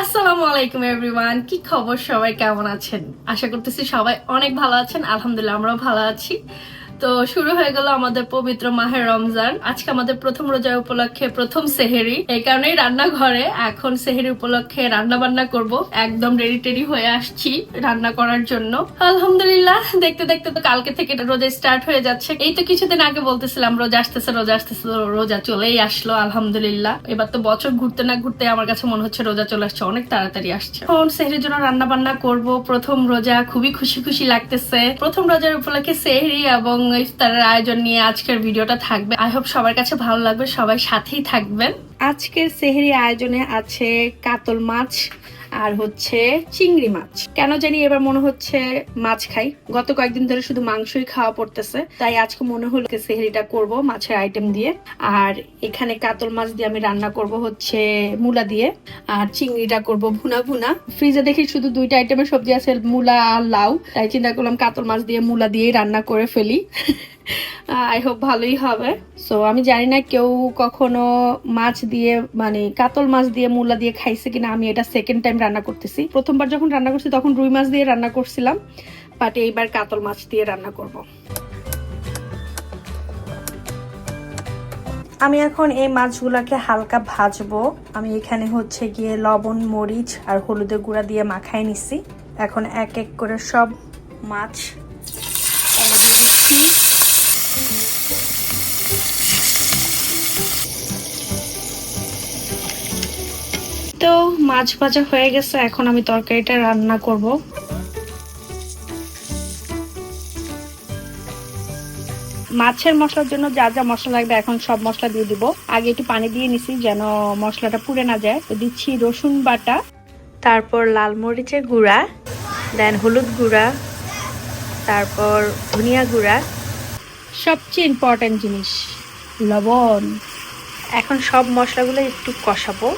আসসালামু আলাইকুম এভরিওয়ান কি খবর? সবাই কেমন আছেন? আশা করতেছি সবাই অনেক ভালো আছেন। আলহামদুলিল্লাহ, আমরাও ভালো আছি। তো শুরু হয়ে গেল আমাদের পবিত্র মাহের রমজান। আজকে আমাদের প্রথম রোজা উপলক্ষে প্রথম সেহেরি। এই কারণেই রান্নাঘরে এখন সেহেরি উপলক্ষে রান্না বান্না করব। একদম রেডি টেডি হয়ে আসছি রান্না করার জন্য। আলহামদুলিল্লাহ, দেখতে দেখতে তো কালকে থেকে রোজা স্টার্ট হয়ে যাচ্ছে। এই তো কিছুদিন আগে বলতেছিলাম, রোজা আসতেছে রোজা আসতেছে, রোজা চলেই আসলো, আলহামদুলিল্লাহ। এবার তো বছর ঘুরতে না ঘুরতে আমার কাছে মনে হচ্ছে রোজা চলে আসছে, অনেক তাড়াতাড়ি আসছে। এখন সেহরির জন্য রান্না বান্না করব। প্রথম রোজা খুবই খুশি খুশি লাগতেছে। প্রথম রোজার উপলক্ষে সেহরি এবং ইফতারের আয়োজন নিয়ে আজকের ভিডিওটা থাকবে। আই হোপ সবার কাছে ভালো লাগবে, সবাই সাথেই থাকবেন। আজকের সেহেরি আয়োজনে আছে কাতল মাছ আর হচ্ছে চিংড়ি মাছ। কেন জানি এবার মনে হচ্ছে মাছ খাই। গত কয়েকদিন ধরে শুধু মাংসই খাওয়া পড়তেছে। তাই আজকে মনে হলো সেহরিটা করব মাছের আইটেম দিয়ে। আর এখানে কাতল মাছ দিয়ে আমি রান্না করব হচ্ছে মূলা দিয়ে। আর চিংড়িটা করব ভুনা ভুনা। ফ্রিজে দেখি শুধু দুইটা আইটেমের সবজি আছে, মূলা আর লাউ। তাই চিন্তা করলাম কাতল মাছ দিয়ে মূলা দিয়েই রান্না করে ফেলি। আই হোপ ভালোই হবে। সো আমি জানি না কেউ কখনো মাছ দিয়ে মানে কাতল মাছ দিয়ে, মূলা দিয়ে খাইছে কিনা, আমি এটা সেকেন্ড টাইম রান্না করতেছি। প্রথমবার যখন রান্না করছি, তখন রুই মাছ দিয়ে রান্না করছিলাম বাট এইবার কাতল মাছ দিয়ে রান্না করব। আমি এখন এই মাছগুলাকে হালকা ভাজবো। আমি এখানে হচ্ছে গিয়ে লবণ, মরিচ আর হলুদের গুঁড়া দিয়ে মাখাই নিছি। এখন এক এক করে সব মাছ তো মাছ ভাজা হয়ে গেছে, এখন আমি তরকারিটা রান্না করব। মাছের মশলার জন্য যা যা মশলা লাগবে এখন সব মশলা দিয়ে দিব। আগে একটু পানি দিয়ে নিছি যেন মশলাটা পুড়ে না যায়। তো দিচ্ছি রসুন বাটা, তারপর লাল মরিচের গুঁড়া, দেন হলুদ গুঁড়া, তারপর ধনিয়া গুঁড়া। সবচেয়ে ইম্পর্টেন্ট জিনিস, লবণ। এখন সব মশলাগুলো একটু কষাবো।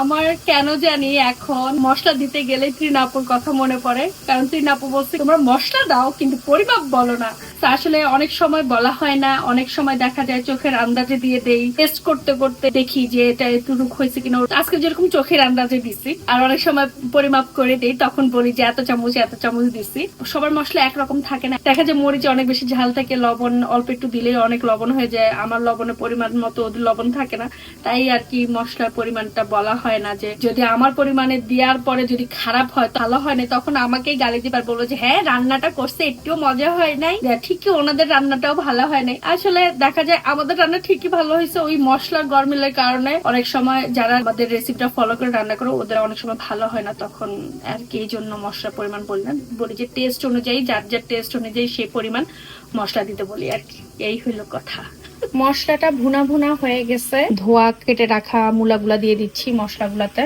আমার কেন জানি এখন মশলা দিতে গেলে ত্রিনাপুর কথা মনে পড়ে। কারণ ত্রিনাপু বলছে, তোমরা মশলা দাও, কিন্তু পরিমাপ বলো না। আসলে অনেক সময় বলা হয় না। অনেক সময় দেখা যায় চোখের আন্দাজে দিয়ে দেই। টেস্ট করতে করতে দেখি যে এটা এতটুক হয়েছে কিনা। আজকে যেরকম চোখের আন্দাজে দিছি, আর অনেক সময় পরিমাপ করে দেই, তখন বলি যে, এত চামচ এত চামচ দিছি। সবার মশলা একরকম থাকে না। দেখা যায় মরিচে অনেক বেশি ঝাল থাকে, লবণ অল্প একটু দিলেই অনেক লবণ হয়ে যায়। আমার লবণের পরিমাণ মতো ওদের লবণ থাকে না। তাই আর কি মশলার পরিমাণটা বলা হয় না যে যদি আমার পরিমাণে দেওয়ার পরে যদি খারাপ হয়, ভালো হয় না, তখন আমাকেই গালি দিবার বলব যে হ্যাঁ রান্নাটা করছে একটু মজা হয় নাই। ঠিকই ওনাদের রান্নাটাও ভালো হয় নাই। আসলে দেখা যায় আমাদের রান্না ঠিকই ভালো হয়েছে, ওই মশলার গরমিলের কারণে। অনেক সময় যারা আমাদের রেসিপিটা ফলো করে রান্না করে, ওদের অনেক সময় ভালো হয় না, তখন আর কি, এই জন্য মশলার পরিমাণ বলি না। বলি যে টেস্ট অনুযায়ী, যার যার টেস্ট অনুযায়ী সেই পরিমাণ মশলা দিতে বলি। আর কি, এই হইল কথা। মশলাটা ভুনা ভুনা হয়ে গেছে। ধোয়া কেটে রাখা মূলাগুলা দিয়ে দিচ্ছি মশলাগুলাতে।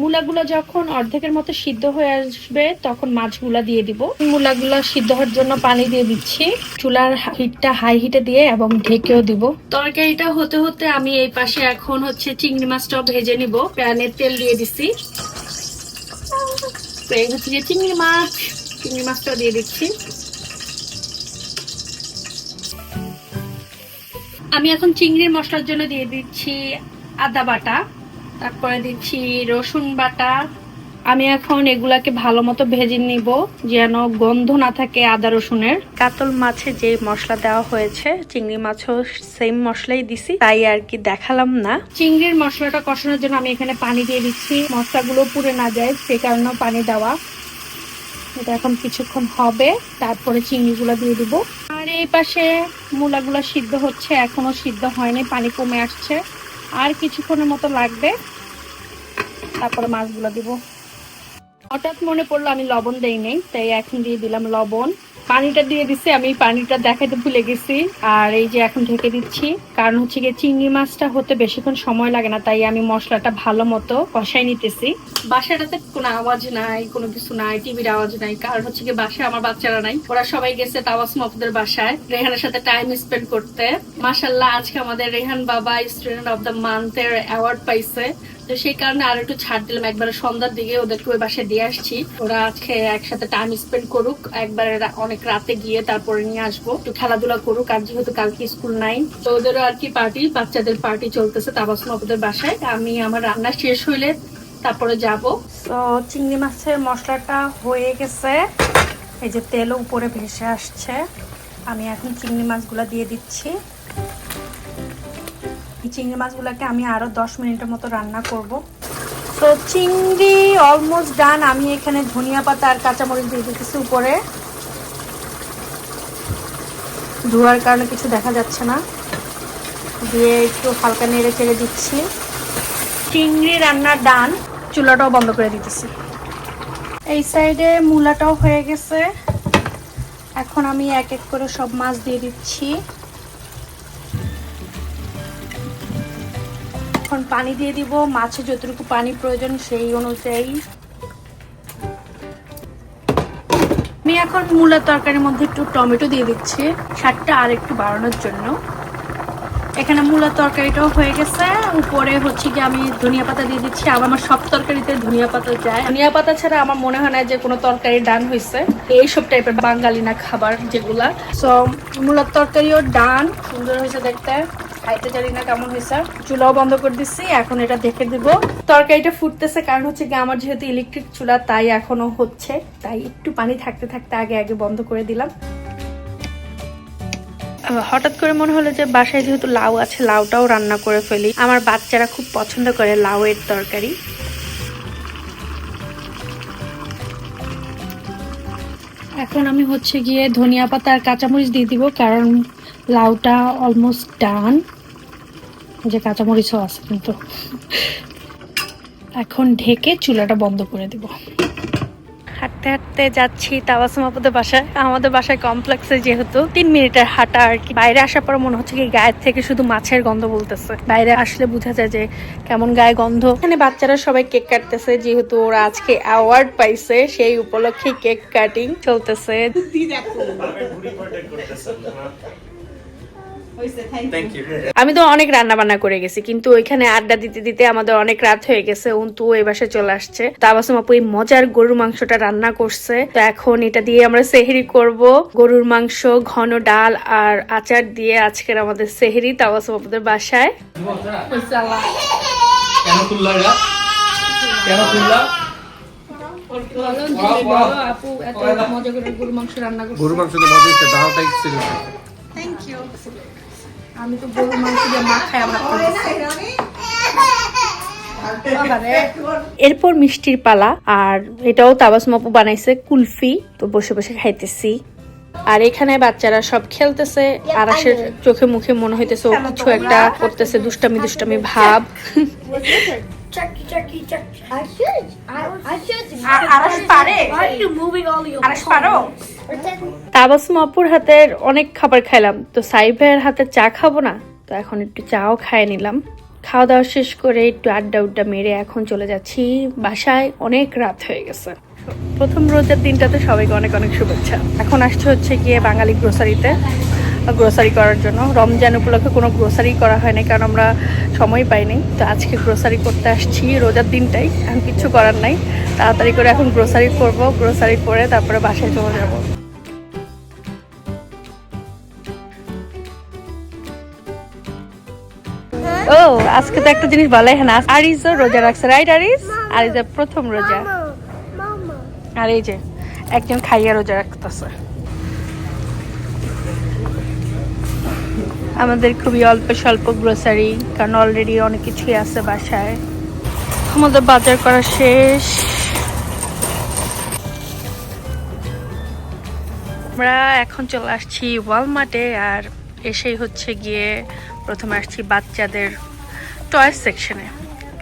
মূলাগুলো যখন অর্ধেকের মতো সিদ্ধ হয়ে আসবে, তখন মাছগুলা দিয়ে দিব। মূলাগুলো সিদ্ধ হওয়ার জন্য পানি দিয়ে দিচ্ছি। চুলার হিটটা হাই হিটে দিয়ে এবং ঢেকেও দিব। তরকারিটা হতে হতে আমি এই পাশে এখন হচ্ছে চিংড়ি মাছটাও ভেজে নিব। প্যানে তেল দিয়ে দিচ্ছি তো এই হচ্ছে চিংড়ি মাছ। চিংড়ি মাছটাও দিয়ে দিচ্ছি। আমি এখন চিংড়ির মশলার জন্য দিয়ে দিচ্ছি আদা বাটা তারপরে দিচ্ছি রসুন বাটা। আমি এখন এগুলাকে ভালো মতো ভেজে নিব যেন গন্ধ না থাকে আদা রসুনের। কাতল মাছে যে মশলা দেওয়া হয়েছে চিংড়ি মাছও সেম মশলাই দিছি তাই আর কি দেখালাম না। চিংড়ির মশলাটা কষানোর জন্য আমি এখানে পানি দিয়ে দিচ্ছি মশলাগুলো পুড়ে না যায় সে কারণেও পানি দেওয়া। এটা এখন কিছুক্ষণ হবে তারপরে চিংড়িগুলো দিয়ে দিব। এই পাশে মূলাগুলো সিদ্ধ হচ্ছে, এখনও সিদ্ধ হয়নি, পানি কমে আসছে। আর কিছুক্ষণের মতো লাগবে, তারপরে মাছগুলো দিব। হঠাৎ মনে পড়ল আমি লবণ দেই নেই তাই এখন দিয়ে দিলাম লবণ। পানিটা দিয়ে দিছি, আমি পানিটা দেখাতে ভুলে গেছি। আর এই যে এখন ঢেকে দিচ্ছি, কারণ হচ্ছে গিয়ে চিংড়ি মাছটা হতে বেশিক্ষণ সময় লাগে না, তাই আমি মশলাটা ভালো মতো কষাই নিতেছি। বাসাটাতে কোনো আওয়াজ নাই, কোনো কিছু নাই, টিভির আওয়াজ নাই, কারণ হচ্ছে গিয়ে বাসায় আমার বাচ্চারা নাই। ওরা সবাই গেছে তাওয়াস মফদের বাসায়, রেহানের সাথে টাইম স্পেন্ড করতে। মাসাল্লাহ আজকে আমাদের রেহান বাবা স্টুডেন্ট অফ দ্য মান্থের অ্যাওয়ার্ড পাইছে। তো সেই কারণে আর একটু ছাড় দিলাম। একবারে সন্ধ্যার দিকে ওদেরকে ওই বাসায় দিয়ে আসছি। ওরা আজকে একসাথে টাইম স্পেন্ড করুক। একবারে অনেক রাতে গিয়ে তারপরে নিয়ে আসব। একটু খেলাধুলা করুক। আর যেহেতু কালকে স্কুল নাই, তো ওদেরও আর কি পার্টি বাচ্চাদের পার্টি চলতেছে তাবাসম ওদের বাসায়। আমি আমার রান্না শেষ হইলে তারপরে যাব। তো চিংড়ি মাছের মশলাটা হয়ে গেছে। এই যে তেলও উপরে ভেসে আসছে। আমি এখন চিংড়ি মাছগুলো দিয়ে দিচ্ছি। চিংড়ি মাছগুলোকে আমি আরও দশ মিনিটের মতো রান্না করব। তো চিংড়ি অলমোস্ট ডান আমি এখানে ধনিয়া পাতা আর কাঁচামরিচ দিয়ে দিতেছি উপরে। ধোয়ার কারণে কিছু দেখা যাচ্ছে না। দিয়ে একটু হালকা নেড়ে চেড়ে দিচ্ছি। চিংড়ি রান্নার ডান চুলাটাও বন্ধ করে দিতেছি। এই সাইডে মূলাটাও হয়ে গেছে। এখন আমি এক এক করে সব মাছ দিয়ে দিচ্ছি। পানি দিয়ে দিব মাছে যতটুকু পানি প্রয়োজন সেই অনুযায়ী। আমি এখন মূলার তরকারির মধ্যে একটু টমেটো দিয়ে দিচ্ছি স্বাদটা আর একটু বাড়ানোর জন্য। এখানে মূলার তরকারিটাও হয়ে গেছে উপরে হচ্ছে কি আমি ধনিয়া পাতা দিয়ে দিচ্ছি আবার আমার সব তরকারিতে ধনিয়া পাতা যায়। ধনিয়া পাতা ছাড়া আমার মনে হয় না যে কোনো তরকারি ডান হয়েছে এইসব টাইপের বাঙালি না খাবার যেগুলা। সো মূলার তরকারিও ডান সুন্দর হয়েছে দেখতে। খাইতে জানি না কেমন হয়েছে। চুলাও বন্ধ করে দিচ্ছি এখন এটা দেখে দিব। তরকারিটা ফুটতেছে, কারণ হচ্ছে কি আমার যেহেতু ইলেকট্রিক চুলা, তাই এখনও হচ্ছে। তাই একটু পানি থাকতে থাকতে আগে আগে বন্ধ করে দিলাম। হঠাৎ করে মনে হলো যে বাসায় যেহেতু লাউ আছে, লাউটাও রান্না করে ফেলি। আমার বাচ্চারা খুব পছন্দ করে লাউয়ের তরকারি। এখন আমি হচ্ছে গিয়ে ধনিয়া পাতা আর কাঁচামরিচ দিয়ে দিব, কারণ লাউটা অলমোস্ট ডান যে কাঁচামরিচও আছে কিন্তু এখন ঢেকে চুলাটা বন্ধ করে দিব। হাঁটতে হাঁটতে যাচ্ছি তাবাসুম আপুদের বাসায়। আমাদের বাসায় কমপ্লেক্সে যেহেতু তিন মিনিটের হাঁটা আর কি। বাইরে আসার পর মনে হচ্ছে কি গায়ের থেকে শুধু মাছের গন্ধ বলতেছে। বাইরে আসলে বোঝা যায় যে কেমন গায়ে গন্ধ। এখানে বাচ্চারা সবাই কেক কাটতেছে যেহেতু ওরা আজকে অ্যাওয়ার্ড পাইছে সেই উপলক্ষে কেক কাটিং চলতেছে. আমি তো অনেক রান্না বান্না করে গেছি কিন্তু ওইখানে আড্ডা দিতে দিতে আমাদের অনেক রাত হয়ে গেছে অন্তু এই বাসায় চলে আসছে। তাবাসুম আপু এই মজার গরুর মাংসটা রান্না করছে। তো এখন এটা দিয়ে আমরা সেহরি করব। গরুর মাংস ঘন ডাল আর আচার দিয়ে আজকের আমাদের সেহরি তাবাসুম আপুদের বাসায়। কেন খুললা কেন খুললা? আপু এত মজা করে গরুর মাংস রান্না করছে। গরু মাংস তো মজা হচ্ছে ডালটা ছিল। আমি তো গরু মাংস দিয়ে মাখায় আমরা এরপর মিষ্টির পালা আর এটাও তাবাস মাপু বানাইছে কুলফি তো বসে বসে খাইতেছি। আর এখানে বাচ্চারা সব খেলতেছে আর আসের চোখে মুখে মনে হইতেছে ও কিছু একটা করতেছে দুষ্টামি দুষ্টামি ভাব। Chucky, Chucky, Chucky. I should. I, I should. আ- আরশ পারে? Why are you moving all your পারো? Pretend. তাবাসুম আপুর হাতের অনেক খাবার খাইলাম তো সাইফ ভাইয়ের হাতের চা খাব না তো এখন একটু চাও খায় নিলাম খাওয়া দাওয়া শেষ করে একটু আড্ডা উড্ডা মেরে এখন চলে যাচ্ছি বাসায় অনেক রাত হয়ে গেছে প্রথম রোজার দিনটাতে সবাইকে অনেক অনেক শুভেচ্ছা এখন আসছে হচ্ছে গিয়ে বাঙালি গ্রোসারিতে গ্রোসারি করার জন্য। রমজান উপলক্ষে কোনো গ্রোসারি করা হয়নি কারণ আমরা সময় পাইনি। তো আজকে গ্রোসারি করতে আসছি রোজার দিনটাই। এখন কিছু করার নাই। তাড়াতাড়ি করে এখন গ্রোসারি করব গ্রোসারি করে তারপরে বাসায় চলে যাব। ও আজকে তো একটা জিনিস বলাই হ্যাঁ আরিজও রোজা রাখছে রাইট আরিজ? আরিজের প্রথম রোজা। আর এই যে একজন খাইয়া রোজা রাখতেছে। আমাদের খুবই অল্প স্বল্প গ্রোসারি কারণ অলরেডি অনেক কিছুই আছে বাসায়। আমাদের বাজার করা শেষ। আমরা এখন চলে আসছি ওয়ালমার্টে আর এসেই হচ্ছে গিয়ে প্রথমে আসছি বাচ্চাদের টয় সেকশনে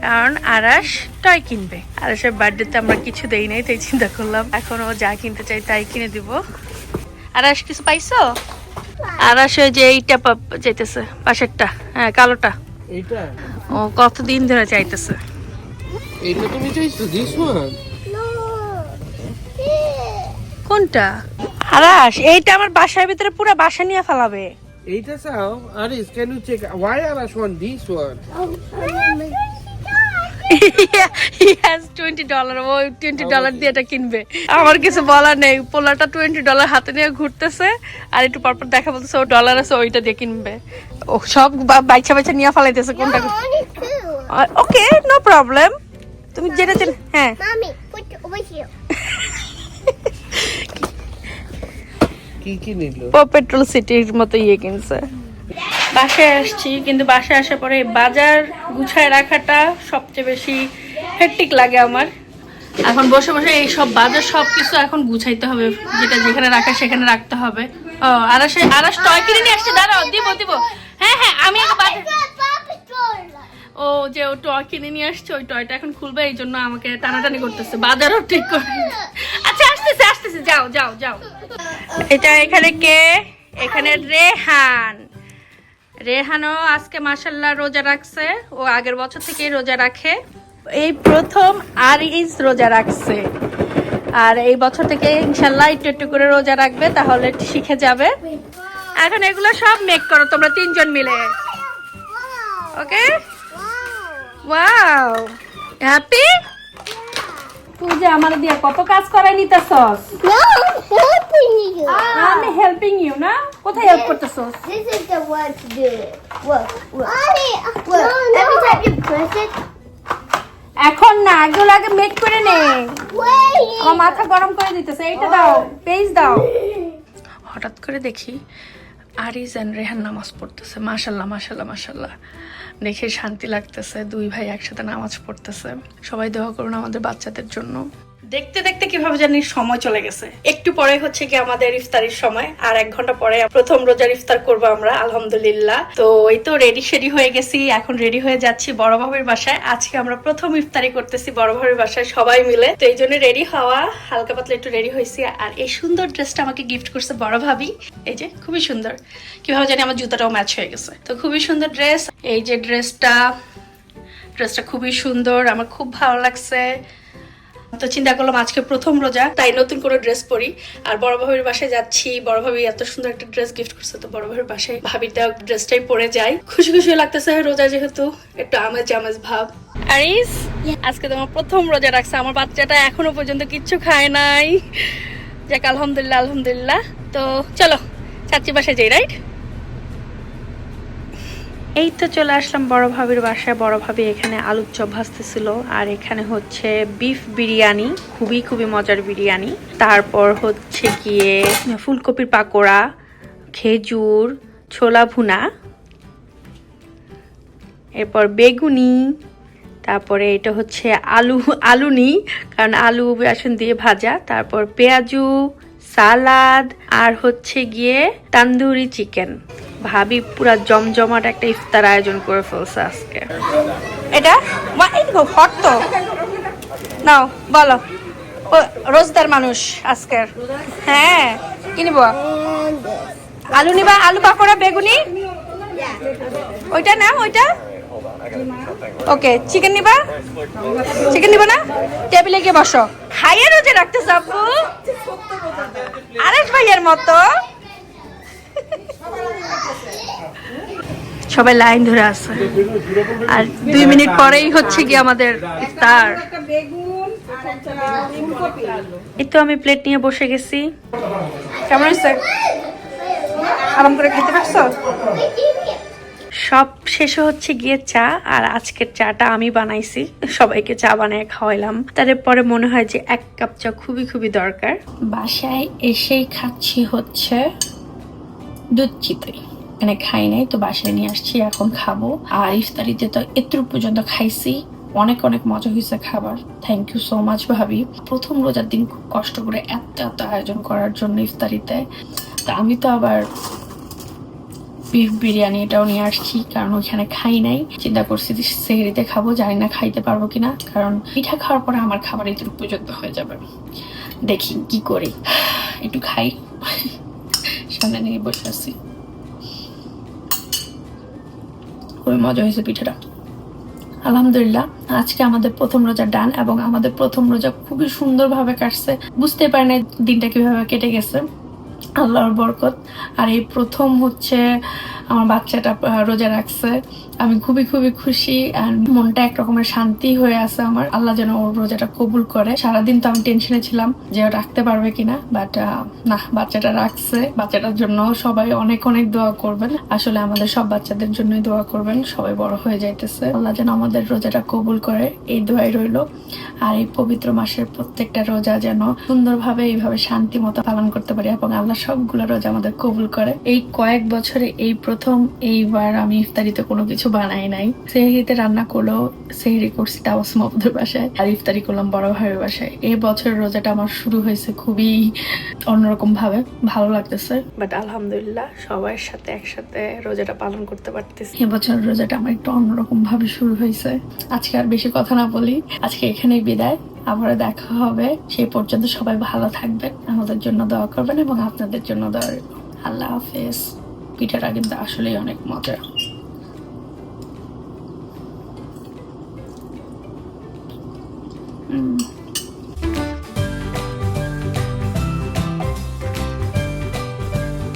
কারণ আরাস টয় কিনবে। আরাসের বার্থডেতে আমরা কিছু দেই নাই, তাই চিন্তা করলাম। এখন ও যা কিনতে চাই তাই কিনে দিব। আরাস কিছু পাইছো? আরাস ওই যে এইটা চাইতেছে পাশেরটা হ্যাঁ কালোটা। এইটা? ও কতদিন ধরে চাইতেছে এইটা তুমি চাইছো? দিস ওয়ান কোনটা? আরাস এইটা আমার বাসার ভিতরে পুরো বাসা নিয়ে ফেলাবে। এইটা চাও? Aris can you check why are us one this one he has twenty dollar O twenty dollar দিয়ে এটা কিনবে। আমার কিছু বলার নেই। পোলাটা টোয়েন্টি ডলার হাতে নিয়ে ঘুরতেছে আর একটু পরপর দেখা বলতেছে ও ডলার আছে ওইটা দিয়ে কিনবে। ও সব বাইচা বাইচা নিয়ে ফালাইতেছে কোনটা ওকে নো প্রবলেম তুমি যেটা যেটা হ্যাঁ। Mommy, put it over here. কি কি নিল? ও পেট্রোল সিটির মতো ইয়ে কিনছে। বাসায় আসছি, কিন্তু বাসায় আসার পরে বাজার গুছায় রাখাটা সবচেয়ে বেশি হেক্টিক লাগে আমার। এখন বসে বসে এই সব বাজার সব কিছু এখন গুছাইতে হবে, যেটা যেখানে রাখা সেখানে রাখতে হবে। ও আরাসে আরাস টয় কিনে নিয়ে আসছে, দাঁড়াও, দিব দিব। হ্যাঁ হ্যাঁ আমি. ও যে ও টয় কিনে নিয়ে আসছে, ওই টয়টা এখন খুলবে, এই জন্য আমাকে টানাটানি করতেছে, বাজারও ঠিক করে আচ্ছা আসতেছে আসতেছে, যাও যাও যাও। এটা এখানে কে? এখানে রেহান। রেহানও আজকে মাসাল্লাহ রোজা রাখছে। ও আগের বছর থেকেই রোজা রাখে। এই প্রথম আর ইস রোজা রাখছে। আর এই বছর থেকে ইনশাল্লাহ একটু একটু করে রোজা রাখবে তাহলে শিখে যাবে। এখন এগুলো সব মেক করো তোমরা তিনজন মিলে। ওকে? ওয়াও হ্যাপি তুই যে আমার দিয়া কত কাজ করাই নিতেছস? No, I'm helping you. আমি হেল্পিং ইউ না কোথায় হেল্প করতেছস This is the one to do. It. Look, look. look. Every time you press it, এখন না এগুলো আগে মেক করে নে. আমার মাথা গরম করে দিতেছে এইটা দাও পেজ দাও। হঠাৎ করে দেখি আরিজ অ্যান্ড রেহান নামাজ পড়তেছে। মাশাল্লাহ মাশাল্লাহ মাশাল্লাহ। দেখে শান্তি লাগতেছে দুই ভাই একসাথে নামাজ পড়তেছে। সবাই দোয়া করুন আমাদের বাচ্চাদের জন্য। দেখতে দেখতে কীভাবে জানি সময় চলে গেছে। একটু পরে হচ্ছে কি আমাদের ইফতারির সময়, আর এক ঘণ্টা পরে প্রথম রোজার ইফতার করব আমরা, আলহামদুলিল্লাহ। তো এই তো রেডি শেডি হয়ে গেছি, এখন রেডি হয়ে যাচ্ছি বড় ভাবির বাসায়। আজকে আমরা প্রথম ইফতারি করতেছি বড় ভাবির বাসায় সবাই মিলে। তো এই জন্য রেডি হওয়া, হালকা পাতলা একটু রেডি হয়েছি, আর এই সুন্দর ড্রেসটা আমাকে গিফট করছে বড় ভাবি। এই যে, খুবই সুন্দর। কীভাবে জানি আমার জুতাটাও ম্যাচ হয়ে গেছে। তো খুবই সুন্দর ড্রেস এই যে ড্রেসটা ড্রেসটা খুবই সুন্দর, আমার খুব ভালো লাগছে। তো চিন্তা করলাম আজকে প্রথম রোজা তাই নতুন করে ড্রেস পরি। আর বড় ভাবির বাসায় যাচ্ছি। বড় ভাবি এত সুন্দর একটা ড্রেস গিফট করছে তো বড় ভাবির বাসায় ভাবির দেওয়া ড্রেসটাই পরে যাই। খুশি খুশি লাগতেছে রোজা যেহেতু একটু আমেজ আমেজ ভাব। আরিস আজকে তোমার প্রথম রোজা রাখছে। আমার বাচ্চাটা এখনও পর্যন্ত কিচ্ছু খায় নাই। যাক আলহামদুলিল্লাহ আলহামদুলিল্লাহ। তো চলো চাচি বাসায় যাই রাইট এই তো চলে আসলাম বড় ভাবির বাসায়। বড় ভাবি এখানে আলুর চপ ভাজতেছিল। আর এখানে হচ্ছে বিফ বিরিয়ানি, খুবই খুবই মজার বিরিয়ানি। তারপর হচ্ছে গিয়ে ফুলকপির পাকোড়া, খেজুর, ছোলা ভুনা, এরপর বেগুনি, তারপরে এটা হচ্ছে আলু আলু আলুনি, কারণ আলু বেসন দিয়ে ভাজা। তারপর পেঁয়াজু, সালাদ, আর হচ্ছে গিয়ে তান্দুরি চিকেন ভাবি পুরা জমজমাট একটা ইফতার আয়োজন করে ফেলছে আজকে। এটা? হট তো। নাও, বলো। রোজদার মানুষ আজকের। হ্যাঁ কি নিব? আলু নিবা, আলু পাকোড়া, বেগুনি? ওইটা নাও, ওইটা। ওকে, চিকেন নিবা? চিকেন নিবা না? টেবিলে গিয়ে বসো। খাইয়ে রোজে রাখতে যাব আরেক ভাইয়ের মতো। সবাই লাইন ধরে আছে। আর দুই মিনিট পরেই হচ্ছে কি আমাদের ইফতার এই তো আমি প্লেট নিয়ে বসে গেছি। কেমন হয়েছে? আরাম করে খেতে পারছ? সব শেষে হচ্ছে গিয়ে চা, আর আজকের চাটা আমি বানাইছি। সবাইকে চা বানিয়ে খাওয়াইলাম। তারপরে মনে হয় যে এক কাপ চা খুবই খুবই দরকার। বাসায় এসেই খাচ্ছি হচ্ছে দুধ চিতই। এখানে খাই নাই, তো বাসায় নিয়ে আসছি, এখন খাব। আর ইফতারিতে তো এত্রু পর্যন্ত খাইছি। অনেক অনেক মজা হয়েছে খাবার। থ্যাংক ইউ সো মাচ ভাবি। প্রথম রোজার দিন খুব কষ্ট করে এত এত আয়োজন করার জন্য ইফতারিতে। তা আমি তো আবার বিফ বিরিয়ানি এটাও নিয়ে আসছি, কারণ ওইখানে খাই নাই। চিন্তা করছি সেহরিতে খাব, জানি না খাইতে পারব কিনা, কারণ পিঠা খাওয়ার পরে আমার খাবার এই পর্যন্ত হয়ে যাবে। দেখি কি করি। একটু খাই। সামনে নিয়ে বসে আছি। খুবই মজা হয়েছে পিঠাটা। আলহামদুলিল্লাহ, আজকে আমাদের প্রথম রোজা ডান এবং আমাদের প্রথম রোজা খুবই সুন্দরভাবে কাটছে। বুঝতে পারি না দিনটা কীভাবে কেটে গেছে। আল্লাহর বরকত। আর এই প্রথম হচ্ছে আমার বাচ্চাটা রোজা রাখছে। আমি খুবই খুবই খুশি আর মনটা একরকমের শান্তি হয়ে আছে আমার। আল্লাহ যেন ওর রোজাটা কবুল করে। সারাদিন তো আমি টেনশনে ছিলাম যে রাখতে পারবে কিনা বাট না, বাচ্চাটা রাখছে। বাচ্চাটার জন্য সবাই অনেক অনেক দোয়া করবেন। আসলে আমাদের সব বাচ্চাদের জন্যই দোয়া করবেন। সবাই বড় হয়ে যাইতেছে। আল্লাহ যেন আমাদের রোজাটা কবুল করে। এই দোয়াই রইল। আর এই পবিত্র মাসের প্রত্যেকটা রোজা যেন সুন্দরভাবে এইভাবে শান্তি মতো পালন করতে পারি এবং আল্লাহ সবগুলো রোজা আমাদের কবুল করে। এই কয়েক বছরে এই প্রথম এইবার আমি ইফতারিতে কোনো কিছু বানাই নাই। সেহরিতে রান্না করলেও সেহরি করছি তাওয়াস মাহমুদের বাসায় আর ইফতারি করলাম বড় ভাইয়ের বাসায়। এই বছরের রোজাটা আমার শুরু হয়েছে খুবই অন্যরকম ভাবে ভালো লাগতেছে। বাট আলহামদুলিল্লাহ সবার সাথে একসাথে রোজাটা পালন করতে পারতেছি। এবছর রোজাটা আমার একটু অন্যরকম ভাবে শুরু হয়েছে। আজকে আর বেশি কথা না বলি আজকে এখানেই বিদায়। আবারও দেখা হবে সেই পর্যন্ত সবাই ভালো থাকবেন আমাদের জন্য দোয়া করবেন এবং আপনাদের জন্য দোয়া আল্লাহ হাফেজ। পিঠাটা কিন্তু আসলেই অনেক মজা 嗯。